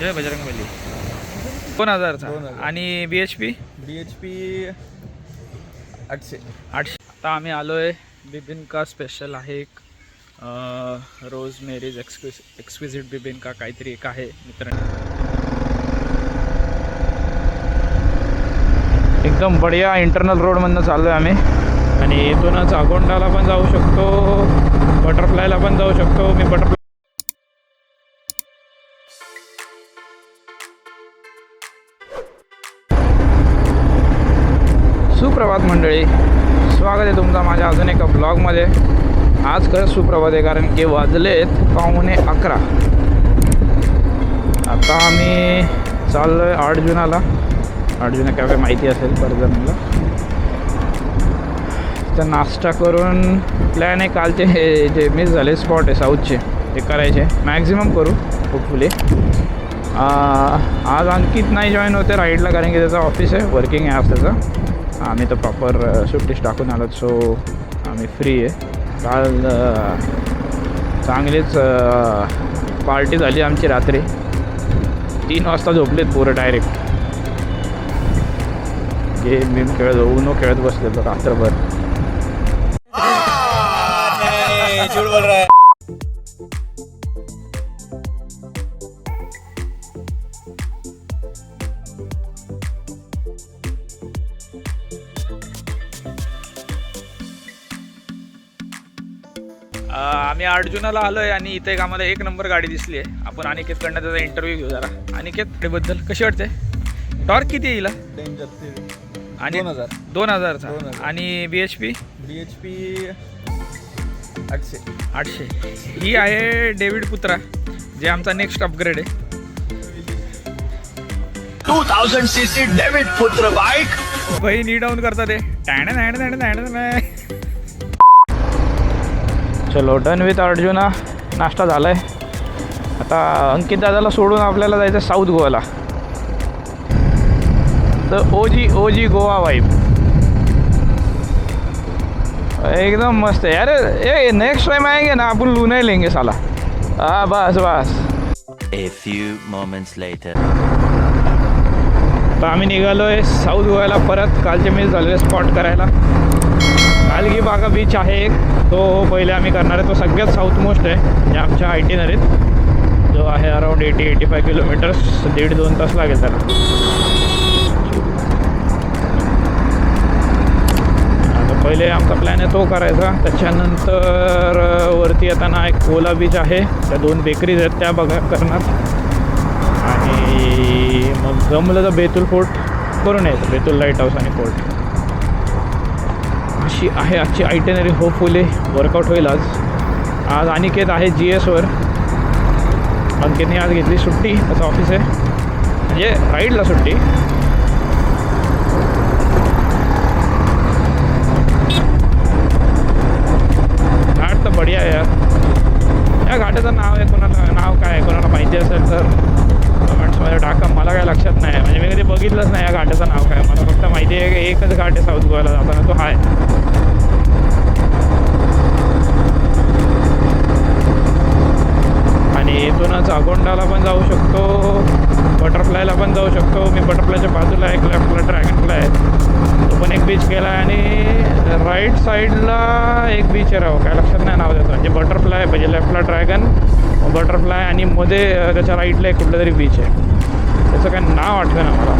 जय बजरंग बली. दोन हजारचा. दोन हजार. आणि B H P B H P आठशे. आठशे. आता आम्ही आलो आहे बिबिनका स्पेशल आहे एक अं, रोज मेरीज एक्सक्विस एक्सक्विजिट बिबिनका काहीतरी एक आहे मित्रांनो. एकदम बढिया इंटरनल रोडमधनं चाललो आहे आम्ही. आणि इथूनच अगोंडाला पण जाऊ शकतो बटरफ्लायला पण जाऊ शकतो. मी बटरफ्लाय सुप्रभात मंडळी. स्वागत आहे तुमचा माझ्या अजून एका ब्लॉगमध्ये. आज खरंच सुप्रभात आहे कारण की वाजलेत पाहुणे अकरा. आता आम्ही चाललो आहे आठ जुनाला आठ जुना काय माहिती असेल जणांना तर नाश्ता करून प्लॅन आहे कालचे हे जे मिस झाले स्पॉट आहे साऊथचे ते करायचे. मॅक्झिमम करू होपफुली आज अंकित नाही जॉईन होते राईडला कारण की त्याचं ऑफिस आहे वर्किंग आहे आज त्याचं. आम्ही तर प्रॉपर सुट्टीच टाकून आलो सो आम्ही फ्री आहे. काल चांगलीच पार्टी झाली आमची रात्री. तीन वाजता झोपलेत पोरं डायरेक्ट गेम बिम खेळत उनो खेळत बसलेलो रात्रभर. आम्ही अर्जुनाला आलो आहे आणि इथे एक आम्हाला एक नंबर गाडी दिसली आहे. आपण अनिकेतकडनं त्याचा इंटरव्ह्यू घेऊ जरा. अनिकेत बद्दल कशी वाटते टॉर्क किती येईल डेंजर आणि दोन हजार. दोन हजारचा. दोन हजार. आणि B H P B H P आठशे. आठशे. ही आहे डेव्हिड पुत्रा जे आमचा नेक्स्ट अपग्रेड आहे. 2000 सीसी डेविड पुत्र बाइक बहीण ई डाऊन करतात ते टॅण टॅण टॅण टॅण. चलो डन विथ अर्जुना. नाश्ता झालाय. आता अंकित दादाला सोडून आपल्याला जायचं south Gowala. The OG OG Goa vibe एकदम मस्त है अरे ए नेक्स्ट टाइम आएंगे ना अपन लूना ही लेंगे साला. हाँ बस बस. A few moments later. तर आम्ही निघालो आहे साऊथ गोव्याला परत. कालचे मिस झालेले स्पॉट करायला. कालगी बागा बीच आहे एक. तो पहिले आम्ही करणार आहे. तो सगळ्यात साऊथ मोस्ट आहे. म्हणजे आमच्या नरीत जो आहे around eighty eighty five kilometres दीड दोन तास लागेल त्याला. आता पहिले आमचा प्लॅन आहे तो करायचा. त्याच्यानंतर वरती येताना एक कोला बीच आहे. त्या दोन बेकरीज आहेत. त्या बघा करणार. आणि मग जमलं तर बेतुल फोर्ट करून यायचं. बेतुल लाइट हाऊस आणि फोर्ट अशी आहे आजची आयटेनरी. होपफुली वर्कआउट होईल आज. आज अनिकेत आहे जी एसवर अंकितने आज घेतली सुट्टी त्याचं ऑफिस आहे. म्हणजे राईडला सुट्टी. घाट तर बढिया आहे यार. या घाटाचं नाव आहे कोणाला नाव काय आहे? कोणाला माहिती असेल तर. कमेंट्समध्ये टाका. मला काय लक्षात नाही. म्हणजे मी कधी बघितलंच नाही या घाटाचं नाव काय. मला फक्त माहिती आहे की एकच घाट आहे साऊथ गोव्याला जाताना. तो आहे मध्ये त्याच्या राईटला एक कुठलं तरी बीच आहे. त्याचं काय नाव आठवे ना मला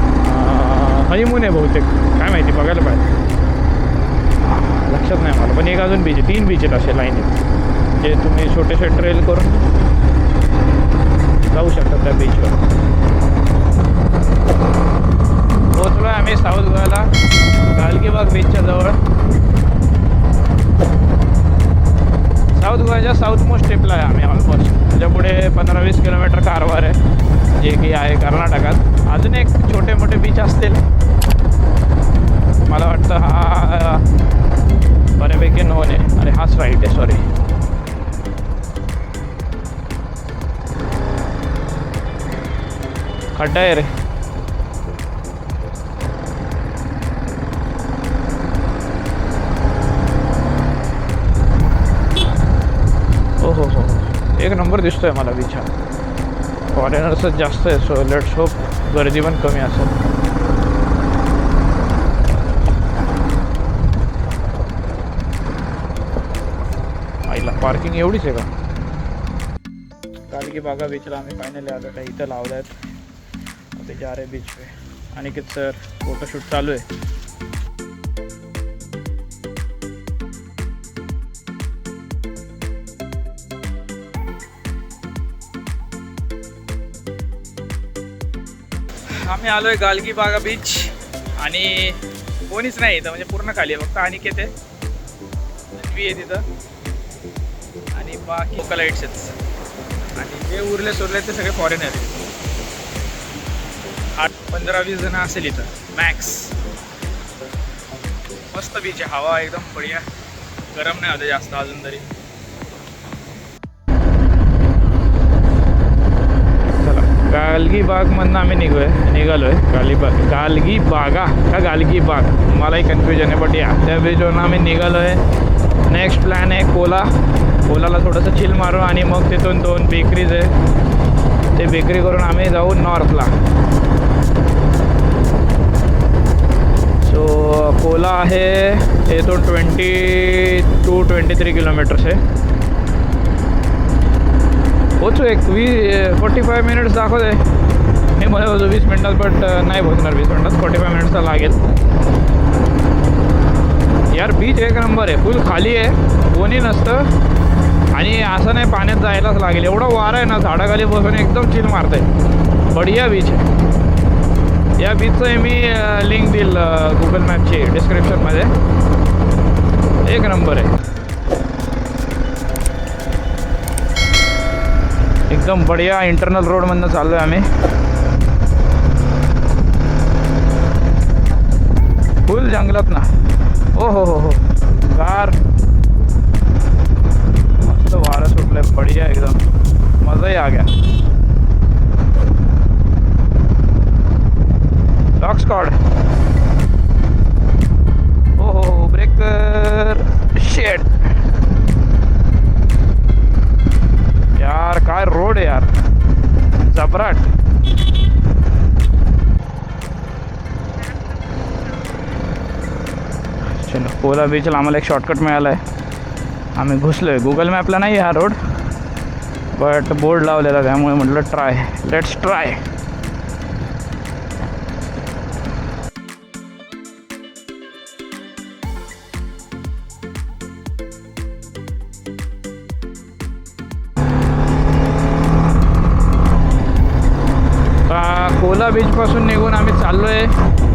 हनीमून आहे बहुतेक. काय माहिती बघायला पाहिजे. लक्षात नाही मला पण एक अजून बीच आहे. तीन बीच आहेत असे लाईन आहेत. जे तुम्ही छोटेसे ट्रेल करून जाऊ शकता त्या बीचवर पोहोचलो आम्ही साऊथ गोव्याला गालगीबाग बीचच्या जवळ. साऊथ साऊथ मोस्ट ट्रिपला आहे आम्ही ऑलमोस्ट त्याच्या पुढे पंधरा वीस किलोमीटर कारवार आहे जे की आहे कर्नाटकात. अजून एक छोटे मोठे बीच असतील. मला वाटतं हा बऱ्यापैकी नोन आहे. अरे हाच राईट आहे सॉरी खड्डा आहे रे. हो हो हो एक मला बीच हा फॉरेनर्सच जास्त आहे सो लेट्स होप गर्दी पण कमी असेल. आईला पार्किंग एवढीच आहे का? कालगी बागा बीचला आम्ही फायनली आलो. आहे इथं लावलं आहेत आता जा रे बीच पे. अनिकेत सर फोटोशूट चालू आहे. आम्ही आलो आहे गालगी बागा बीच आणि कोणीच नाही इथं म्हणजे पूर्ण खाली आहे. फक्त आणि किती अन्वी आहे तिथं. आणि बाकी लोकलाइट्सच आणि जे उरले सोडले ते सगळे फॉरेनर आहेत. आठ पंधरा वीस जण असेल इथं. मॅक्स मस्त बीच आहे. हवा एकदम बढिया. गरम नाही होतं जास्त अजून तरी. गालगी बागमधनं आम्ही निघोय निघालोय. गाली बाग. गालगी बागा. का गालगी बाग? मलाही कन्फ्युजन आहे बट या. त्या ब्रिजवरून आम्ही निघालोय. नेक्स्ट प्लॅन आहे कोला. कोलाला थोडंसं चिल मारू आणि मग तिथून दोन बेकरीज आहे. ते बेकरी करून आम्ही जाऊ नॉर्थला सो कोला आहे इथून twenty two twenty three kilometres आहे. पोचू एक वी फोर्टी फाय मिनिट्स दाखवते मी म्हणत होतो वीस मिनटात बट uh, नाही पोचणार वीस मिनटात. फोर्टी फाय मिनिट्सचा लागेल. यार बीच एक नंबर आहे. फुल खाली आहे. कोणी नसतं. आणि असं नाही पाण्यात जायलाच लागेल. एवढा वारा आहे ना झाडाखाली बसून एकदम चिल मारते बढिया बीच आहे. या बीचचं मी uh, लिंक देईल गुगल मॅपची डिस्क्रिप्शनमध्ये एक नंबर आहे. एकदम बढिया इंटरनल रोडमधनं चाललो आहे आम्ही. फुल जंगलात ना. ओ हो हो हो. कार मस्त वारं आहे बढिया एकदम. मजाही आ गया. चलो कोला बीचला आम्हाला एक शॉर्टकट मिळाला आहे आम्ही घुसलो आहे गुगल मॅपला नाही हा रोड बट बोर्ड लावलेला त्यामुळे म्हटलं ट्राय लेट्स ट्राय कोला बीचपासून निघून आम्ही चाललो आहे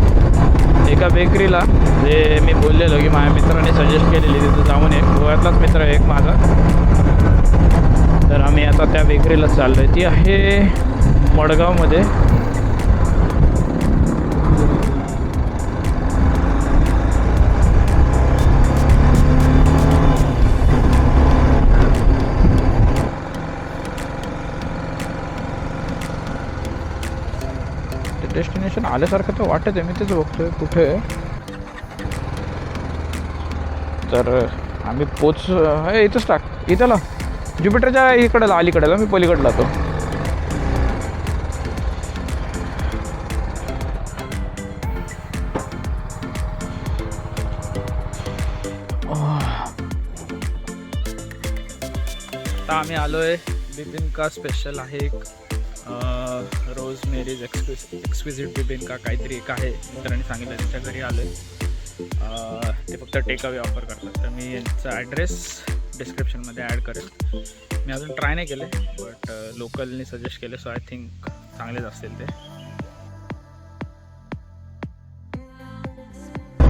एका बेकरीला जे मी बोललेलो की माझ्या मित्राने सजेस्ट केलेली तिथं जाऊन एक गोव्यातलाच मित्र आहे एक माझा. तर आम्ही आता त्या बेकरीला चाललो आहे ती आहे मडगावमध्ये. लोकेशन आल्यासारखं तर वाटत आहे मी तेच बघतोय कुठे आहे. तर आम्ही पोच हे इथंच टाक. इथं ज्युपिटरच्या इकडं अलीकडेला मी पलीकडे जातो. आता आम्ही आलो आहे बिबिनका स्पेशल आहे एक. रोज मेरीज एक्सक्विस एक्सक्विजिट बिबिनका काहीतरी एक आहे मित्रांनी सांगितलं त्यांच्या घरी आलो आहे ते फक्त टेक अवे ऑफर करतात. तर मी यांचा ॲड्रेस डिस्क्रिप्शनमध्ये ॲड करेल. मी अजून ट्राय नाही केले बट लोकलनी सजेस्ट केले सो आय थिंक चांगलेच असतील ते.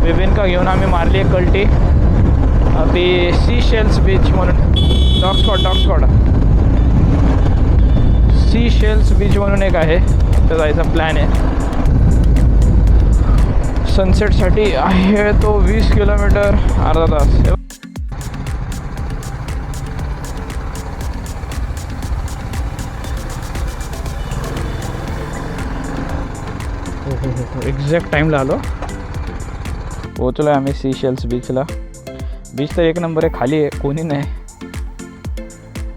बिबिनका घेऊन आम्ही मारली आहे कल्टी. आपली सी शेल्स बीच म्हणून. Dog spot dog spot sea shells beach म्हणून एक आहे. तर जायचा प्लॅन आहे. सनसेटसाठी आहे तो वीस किलोमीटर अर्धा तास. एक्झॅक्ट टाईमला आलो. पोचलो आहे आम्ही सी शेल्स बीचला. बीच तर एक नंबर आहे खाली आहे कोणी नाही.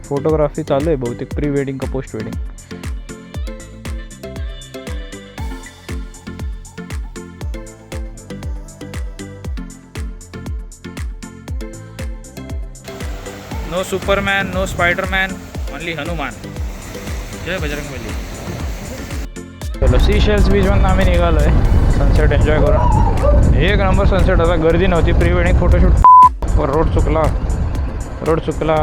फोटोग्राफी चालू आहे बहुतेक प्री वेडिंग का post wedding no superman no spiderman only Hanuman जय बजरंग बली. चलो सी शेल्स बीचमधून आम्ही निघालो आहे सनसेट एन्जॉय करून. एक नंबर सनसेट आता गर्दी नव्हती. प्री वेडिंग फोटोशूट रोड चुकला. रोड चुकला.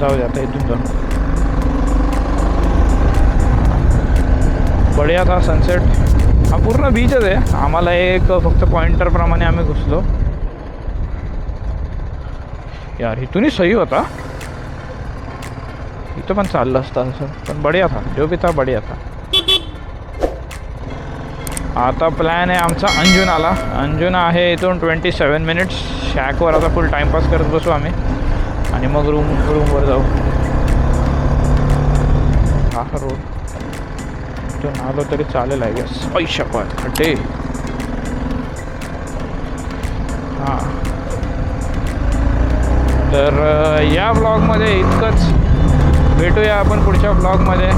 जाऊ दे आता इथून जाऊ बढिया था सनसेट हा पूर्ण बीचच आहे. आम्हाला एक फक्त पॉइंटरप्रमाणे आम्ही घुसलो. यार इथूनही सही होता. इथं पण चाललं असतं असं. पण बढिया था. जो भी था बढिया था. आता प्लॅन आहे आमचा अंजुनाला. अंजुना आहे इथून ट्वेंटी सेवन मिनिट्स शॅकवर आता फुल टाईमपास करत बसू आम्ही. आणि मग रूम रूमवर जाऊ. हा रोड इथून आलो तरी चालेल आहे गॅस पैशा पण खड्डे. हां. तर या ब्लॉगमध्ये इतकंच. भेटूया आपण पुढच्या ब्लॉगमध्ये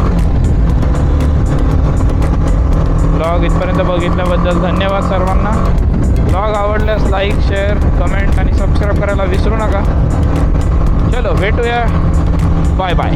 ब्लॉग इथपर्यंत बघितल्याबद्दल धन्यवाद सर्वांना. ब्लॉग आवडल्यास लाईक शेअर कमेंट आणि सबस्क्राईब करायला विसरू नका. चलो भेटूया. Bye bye